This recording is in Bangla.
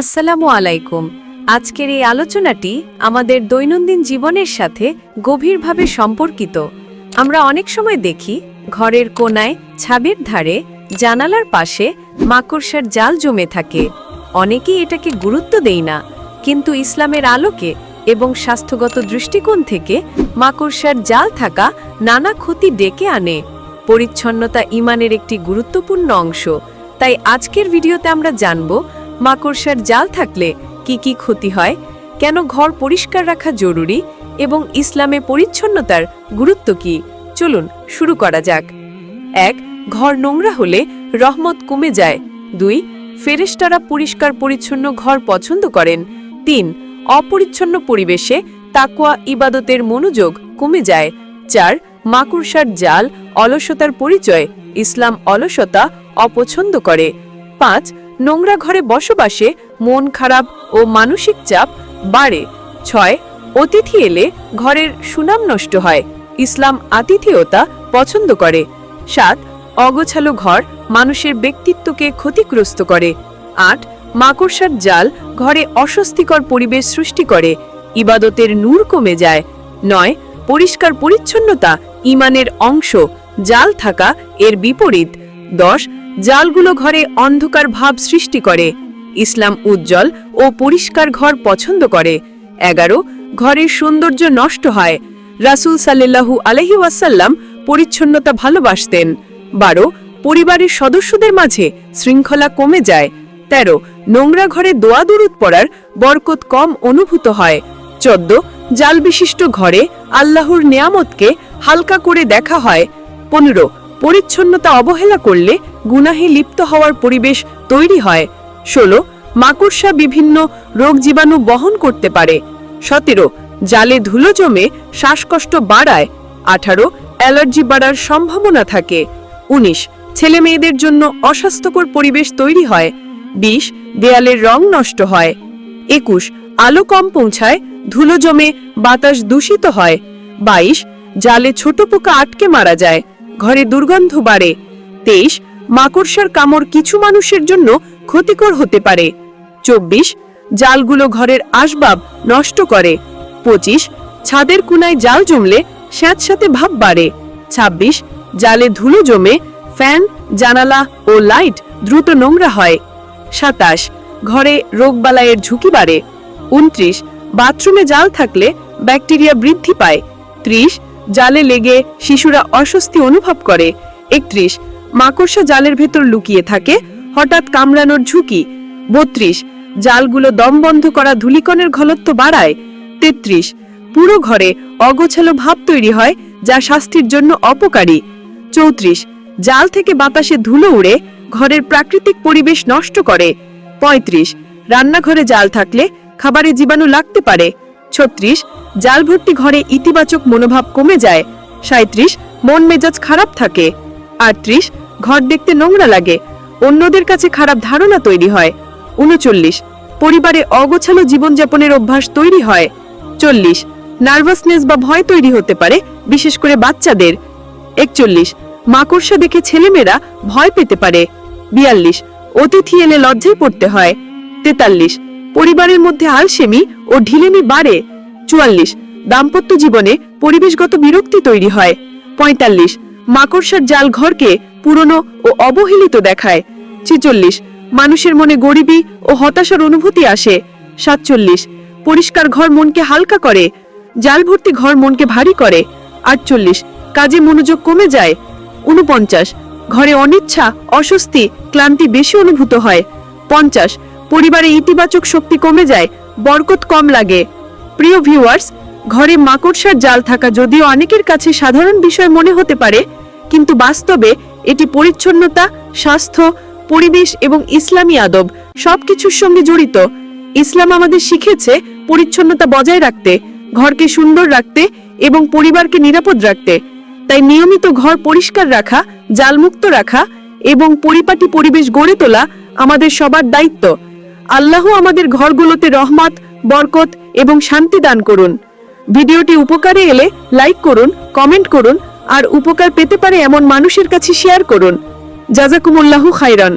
আসসালামু আলাইকুম। আজকের এই আলোচনাটি আমাদের দৈনন্দিন জীবনের সাথে গভীরভাবে সম্পর্কিত। আমরা অনেক সময় দেখি, ঘরের কোনায় ছাবির ধারে, জানালার পাশে মাকড়সার জাল জমে থাকে। অনেকেই এটাকে গুরুত্ব দেই না, কিন্তু ইসলামের আলোকে এবং স্বাস্থ্যগত দৃষ্টিকোণ থেকে মাকড়সার জাল থাকা নানা ক্ষতি ডেকে আনে। পরিচ্ছন্নতা ইমানের একটি গুরুত্বপূর্ণ অংশ। তাই আজকের ভিডিওতে আমরা জানব মাকড়সার জাল থাকলে কি কি ক্ষতি হয়? কেন ঘর পরিষ্কার রাখা জরুরি? এবং ইসলামে পরিচ্ছন্নতার গুরুত্ব কি? চলুন শুরু করা যাক। এক, ঘর নোংরা হলে রহমত কমে যায়। দুই, ফেরেশতারা পরিষ্কার পরিচ্ছন্ন ঘর পছন্দ করেন। তিন, অপরিচ্ছন্ন পরিবেশে তাকওয়া, ইবাদতের মনোযোগ কমে যায়। চার, মাকুড়সার জাল, অলসতার পরিচয়, ইসলাম অলসতা, অপছন্দ করে। পাঁচ নোংরা ঘরে বসবাসে মন খারাপ ও মানসিক চাপ বাড়ে। ছয়, অতিথি এলে ঘরের সুনাম নষ্ট হয়, ইসলাম আতিথেয়তা পছন্দ করে। সাত, অগোছালো ঘর মানুষের ব্যক্তিত্বকে ক্ষতিগ্রস্ত করে। আট, মাকড়সার জাল ঘরে অস্বস্তিকর পরিবেশ সৃষ্টি করে, ইবাদতের নূর কমে যায়। নয়, পরিষ্কার পরিচ্ছন্নতা ইমানের অংশ, জাল থাকা এর বিপরীত। দশ জালগুলো ঘরে অন্ধকার ভাব সৃষ্টি করে। ইসলাম উজ্জ্বল ও পরিষ্কার ঘর পছন্দ করে। এগারো, ঘরের সৌন্দর্য নষ্ট হয়। রাসূল সাল্লাল্লাহু আলহি ওয়াসাল্লাম পরিচ্ছন্নতা ভালোবাসতেন। বারো, পরিবারের সদস্যদের মাঝে শৃঙ্খলা কমে যায়। তেরো, নোংরা ঘরে দোয়া দুরুদ পড়ার বরকত কম অনুভূত হয়। চোদ্দ, জাল বিশিষ্ট ঘরে আল্লাহর নেয়ামতকে হালকা করে দেখা হয়। পনেরো, পরিচ্ছন্নতা অবহেলা করলে গুনাহে লিপ্ত হওয়ার পরিবেশ তৈরি হয়। ষোলো, মাকড়সা বিভিন্ন রোগ জীবাণু বহন করতে পারে। সতেরো, জালে ধুলো জমে শ্বাসকষ্ট বাড়ায়। আঠারো, অ্যালার্জি বাড়ার সম্ভাবনা থাকে। উনিশ ছেলে মেয়েদের জন্য অস্বাস্থ্যকর পরিবেশ তৈরি হয়। বিশ, দেয়ালের রং নষ্ট হয়। একুশ, আলো কম পৌঁছায়, ধুলো জমে বাতাস দূষিত হয়। বাইশ, জালে ছোট পোকা আটকে মারা যায়, ঘরে দুর্গন্ধ বাড়ে। তেইশ মাকড়সার কামড় কিছু মানুষের জন্য ক্ষতিকর হতে পারে। চব্বিশ, জালগুলো ঘরের আসবাব নষ্ট করে। পঁচিশ, ছাদের কুনায় জাল জমলে স্যাঁতসাথে ভাব বাড়ে। ২৬ জালে ধুলো জমে ফ্যান, জানালা ও লাইট দ্রুত নোংরা হয়। সাতাশ, ঘরে রোগবালাইয়ের ঝুঁকি বাড়ে। উনত্রিশ, বাথরুমে জাল থাকলে ব্যাকটেরিয়া বৃদ্ধি পায়। ত্রিশ, জালে লেগে শিশুরা অস্বস্তি অনুভব করে। একত্রিশ মাকড়সা জালের ভেতর লুকিয়ে থাকে। হঠাৎ কামড়ানোর ঝুঁকি। বত্রিশ। জালগুলো দম বন্ধ করা ধুলিকণের ঘনত্ব বাড়ায়। তেত্রিশ। পুরো ঘরে অগোছালো ভাব তৈরি হয়, যা স্বাস্থ্যের জন্য অপকারী। চৌত্রিশ। জাল থেকে বাতাসে ধুলো উড়ে ঘরের প্রাকৃতিক পরিবেশ নষ্ট করে। পঁয়ত্রিশ। রান্নাঘরে জাল থাকলে খাবারে জীবাণু লাগতে পারে। ছত্রিশ। জাল ভর্তি ঘরে ইতিবাচক মনোভাব কমে যায়। সাঁত্রিশ মন মেজাজ খারাপ থাকে। আটত্রিশ ঘর দেখতে নোংরা লাগে। অন্যদের কাছে খারাপ ধারণা তৈরি হয়। উনচল্লিশ, পরিবারে অগোছালো জীবনযাপনের অভ্যাস তৈরি হয়। চল্লিশ, নার্ভাসনেস বা ভয় তৈরি হতে পারে, বিশেষ করে বাচ্চাদের। একচল্লিশ, মাকড়সা দেখে ছেলেমেয়েরা ভয় পেতে পারে। বিয়াল্লিশ, অতিথি এলে লজ্জায় পড়তে হয়। তেতাল্লিশ, পরিবারের মধ্যে আলসেমি ও ঢিলেমি বাড়ে। চুয়াল্লিশ, দাম্পত্য জীবনে পরিবেশগত বিরক্তি তৈরি হয়। পঁয়তাল্লিশ মাকড়সার জাল ঘরকে পুরনো ও অবহেলিত দেখায়। ছেচল্লিশ। মানুষের মনে গরিবী ও হতাশার অনুভূতি আসে। সাতচল্লিশ। পরিষ্কার ঘর মনকে হালকা করে। জাল ভর্তি ঘর মনকে ভারী করে। আটচল্লিশ। কাজে মনোযোগ কমে যায়। উনপঞ্চাশ ঘরে অনিচ্ছা, অস্বস্তি, ক্লান্তি বেশি অনুভূত হয়। পঞ্চাশ। পরিবারে ইতিবাচক শক্তি কমে যায়, বরকত কম লাগে। প্রিয় ভিউয়ার্স, ঘরে মাকড়সার জাল থাকা যদিও অনেকের কাছে সাধারণ বিষয় মনে হতে পারে কিন্তু বাস্তবে এটি পরিচ্ছন্নতা, স্বাস্থ্য, পরিবেশ এবং ইসলামী আদব সবকিছুর সঙ্গে জড়িত। ইসলাম আমাদের শিখেছে পরিচ্ছন্নতা বজায় রাখতে, ঘরকে সুন্দর রাখতে এবং পরিবারকে নিরাপদ রাখতে। তাই নিয়মিত ঘর পরিষ্কার রাখা, জালমুক্ত রাখা এবং পরিপাটি পরিবেশ গড়ে তোলা আমাদের সবার দায়িত্ব। আল্লাহ আমাদের ঘরগুলোতে রহমত, বরকত এবং শান্তি দান করুন। ভিডিওটি উপকারে এলে লাইক করুন, কমেন্ট করুন আর উপকার পেতে পারে এমন মানুষের কাছে শেয়ার করুন। জাজাকুমুল্লাহ খাইরান